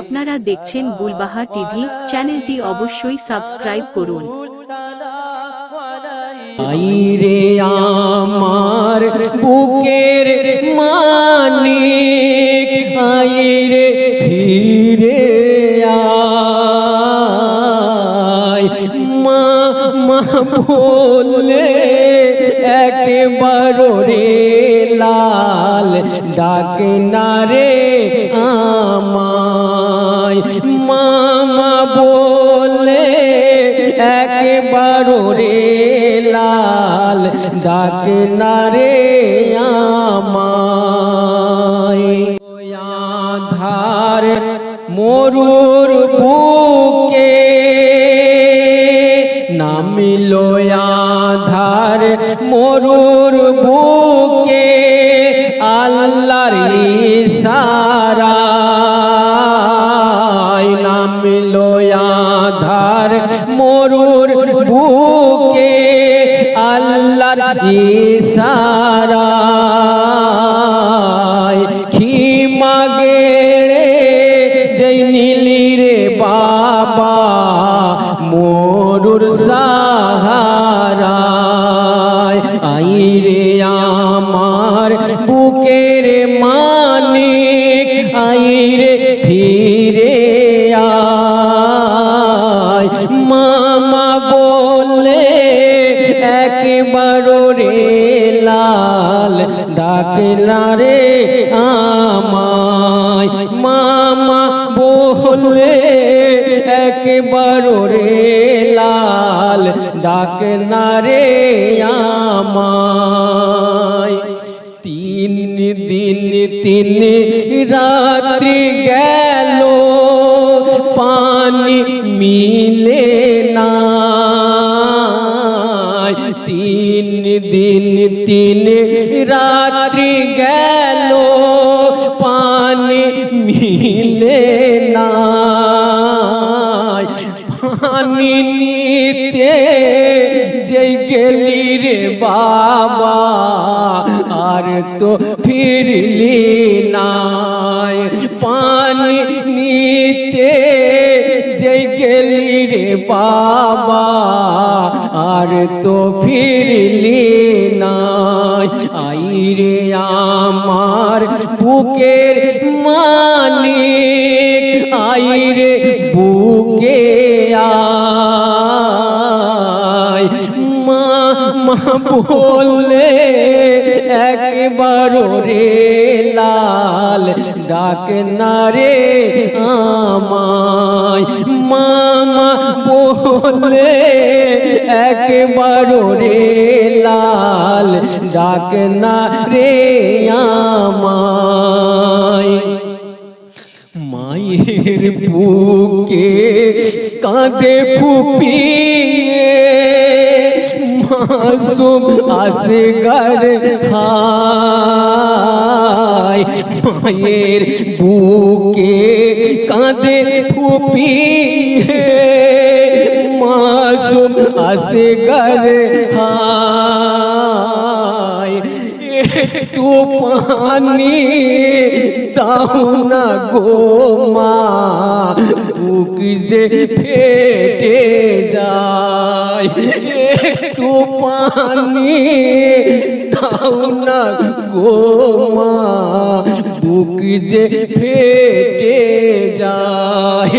আপনারা দেখছেন গুলবাহা টিভি, চ্যানেলটি অবশ্যই সাবস্ক্রাইব করুন। আইরে আমার বুকের মানিক, আইরে ফিরে আয়। মা মা বললে একেবার রে লাল ডাকে না রে আমায়। মামা বলে, একবার রে লাল ডাকে না রে আমায়। মরুর বুকে নামিল ধার মরুর বুকে আল্লাহর ইশারায় রে আমায়। মামা বলে একবার রে লাল ডাকলা রে আমায়। তিন দিন তিন রাত্রি গেল। তিন দিন তিন রাত্রি গেল, পানি মিলে না পানি নিতে যেই গেলি রে বাবা, আর তো ফিরলি নাই বাবা, আর তো ফিরলি নাই। আই রে আমার বুকের মানিক আই রে বুকে আয়। মা মা বললে রে লাল ডাক না রে আমায়। মামা বলে একবার রে লাল ডাক না রে আমায়। মায়ের বুকে কাঁদে ফুপিয়ে, মাসুম আসে ঘর হায়। মায়ের বুকে কাঁদে ফুপিয়ে মাসুম আসে গরে হায়। একটু পানি দাও না গো মা বুক যে ফেটে যায়। একটু পানি দাও না গো মা। বুক যে ফেটে যায়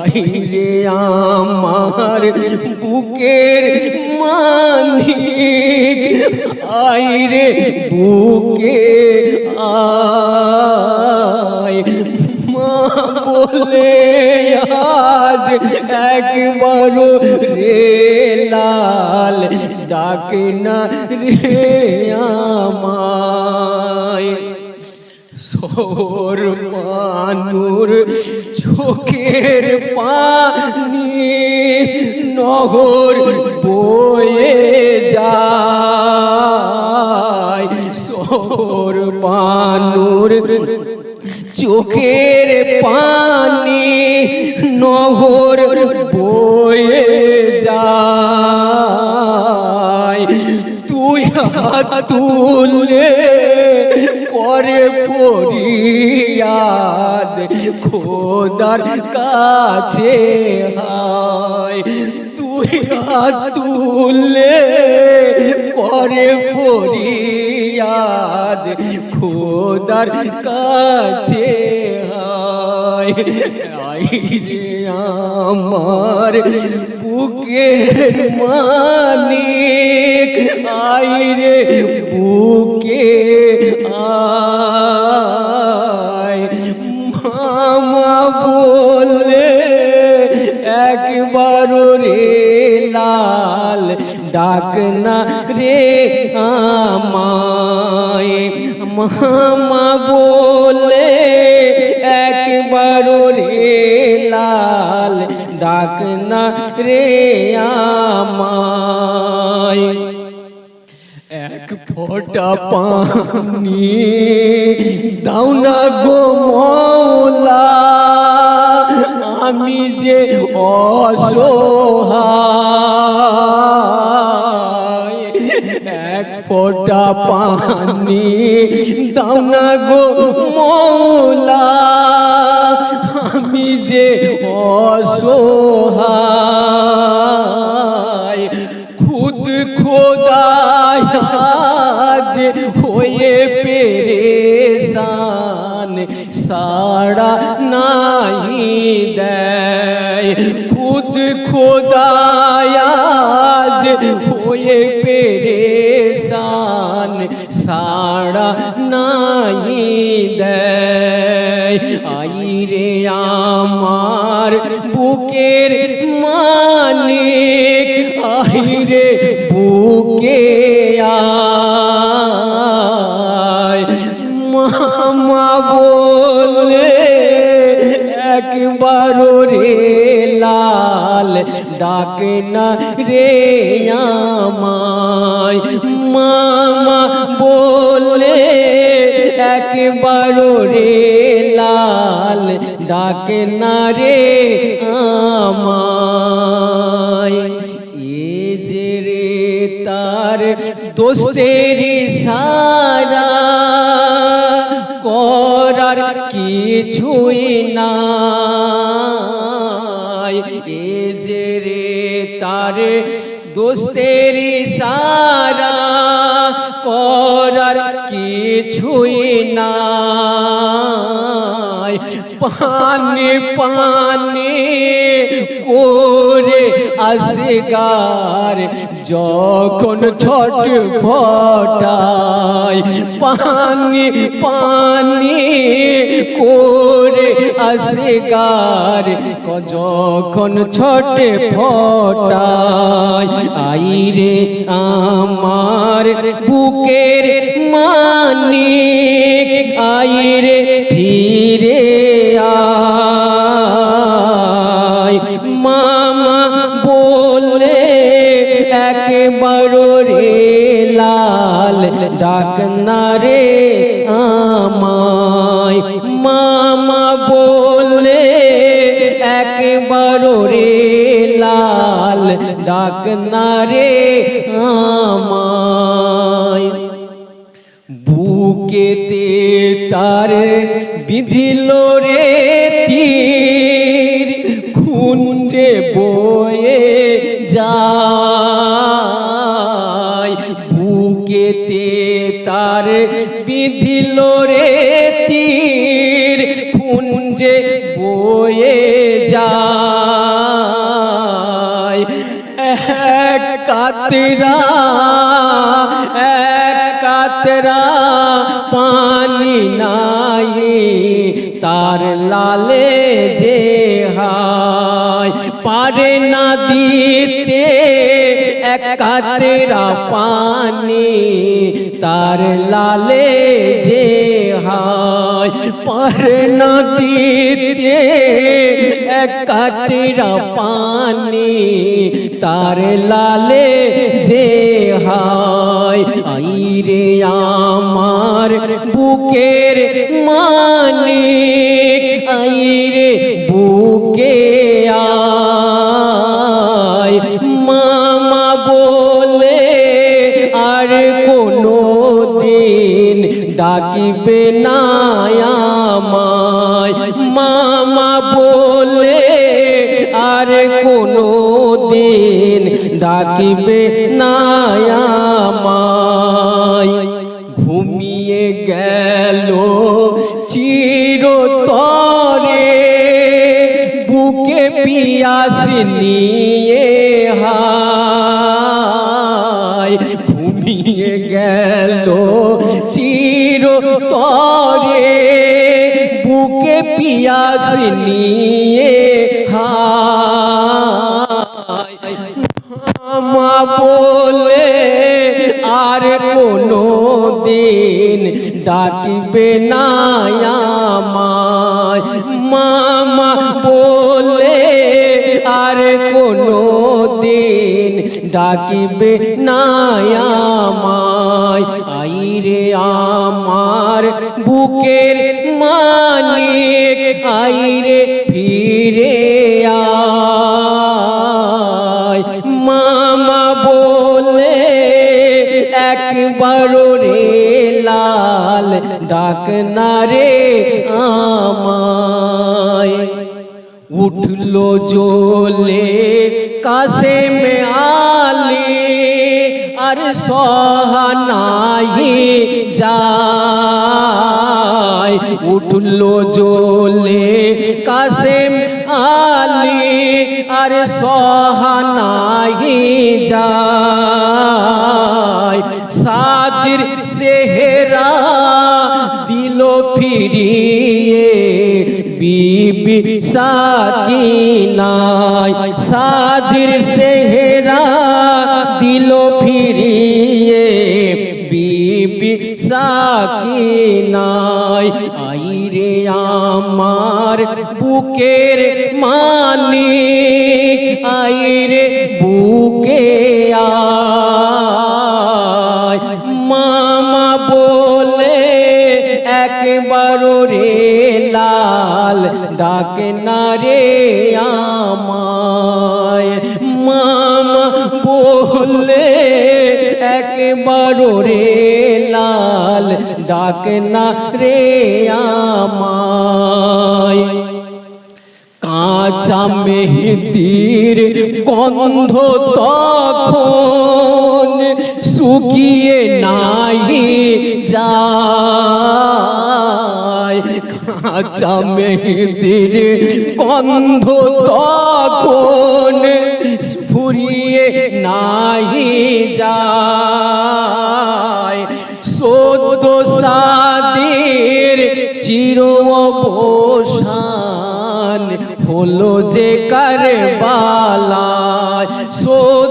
আইরে আমার বুকের মানিক। আইরে বুকে আয়, মা বলে আজ একবার রে লাল ডাকে না রে আমায়। সোর মানুর চোখের পানি নহর বয়ে যায়। সোর মানুর চোখের পানি নহর বয়ে যায়। তুই হাত তুলে করে ফরিয়াদ খোদার কাছে হায় তুই হাত তুললে করে ফরিয়াদ খোদার কাছে হায় আই রে আমার বুকের মানিক আই রে বুকে আয়। মামা বলে, একবার রে লাল ডাক না রে আমায়। মামা বলে, একবার রে লাল ডাক না রে আমায়। এক ফোঁটা পানি দাও না গো মৌলা, আমি যে অসহায়। এক ফোঁটা পানি দাও না গো মৌলা। আমি যে অসহায়। মামা বলে, একবার রে লাল ডাক না রে আমায়। মামা বলে, একবার রে লাল ডাক না রে আমায়। এ যে রে তার দোস্তের সারা কিছুই নাই। এ যে রে তার দোস্তের সারা করার কিছুই নাই। পানে পানে করে আসগার যখন ছট ফটায়, পানি পানি করে আসগার যখন ছট ফটায় আই রে আমার বুকের মানিক আই রে ফিরে আয়। ডাক না রে আমায়। মামা বলে একবার রে লাল ডাক না রে আমায়। বুকেতে তার বিধিল রে কাতরা, এক কাতরা পানি নাই, তার লালে যে হায় পারে না দিতে, এক কাতরা পানি, তার লালে যে হায় পারে না দিতে, এক কাতরা পানি তার লালে যে হায় আই রে আমার বুকের মানিক আই রে বুকে আয়। মামা বলে, আর কোনো দিন ডাকিবে না আমায়। মামা বলে ডাকিবে না আমায় ঘুমিয়ে গেল চিরতরে। বুকে পিয়াস নিয়ে হায়। ঘুমিয়ে গেল চিরতরে। বুকে পিয়াস নিয়ে হায়। ডাকিবে না আমায় মামা বলে আর কোনো দিন ডাকিবে না ডাক আমায়। উঠল জোলে কাছে মে আলি, আর সহানাই যায়। উঠল জোলে কাসেম আলী, আর সহানাই যায়। সাকিনায় সাদির সেহেরা দিল ফিরিয়ে। বিবি সাকিনায় আইরে আমার বুকের মানিক একবার রে লাল ডাকে না রে আমায়। মামা বলে একবার রে লাল ডাকে না রে আমায়। কাঁচা মেহেদির গন্ধ তখন শুকিয়ে নাই যায়। কাঁচা মেহেদির গন্ধ তখন ফুরিয়ে নাই যায়। সদ্য সাদের চির অবসান হলো যে কারবালায়। সদ্য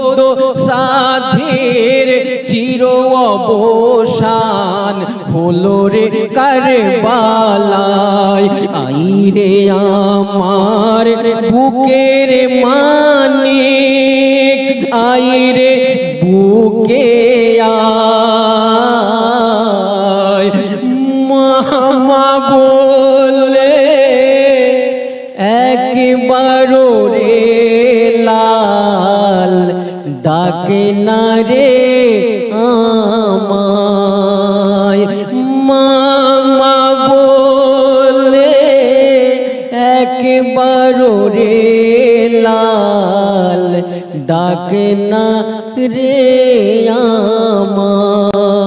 সাধের চির অবসান হলো রে কারবালায়। আইরে আমার বুকের মানিক, আইরে বুকে মামা বলে একবার রে ডাকে না রে আমায়। মামা বলে একবারও রে লাল ডাকে না রে আমায়।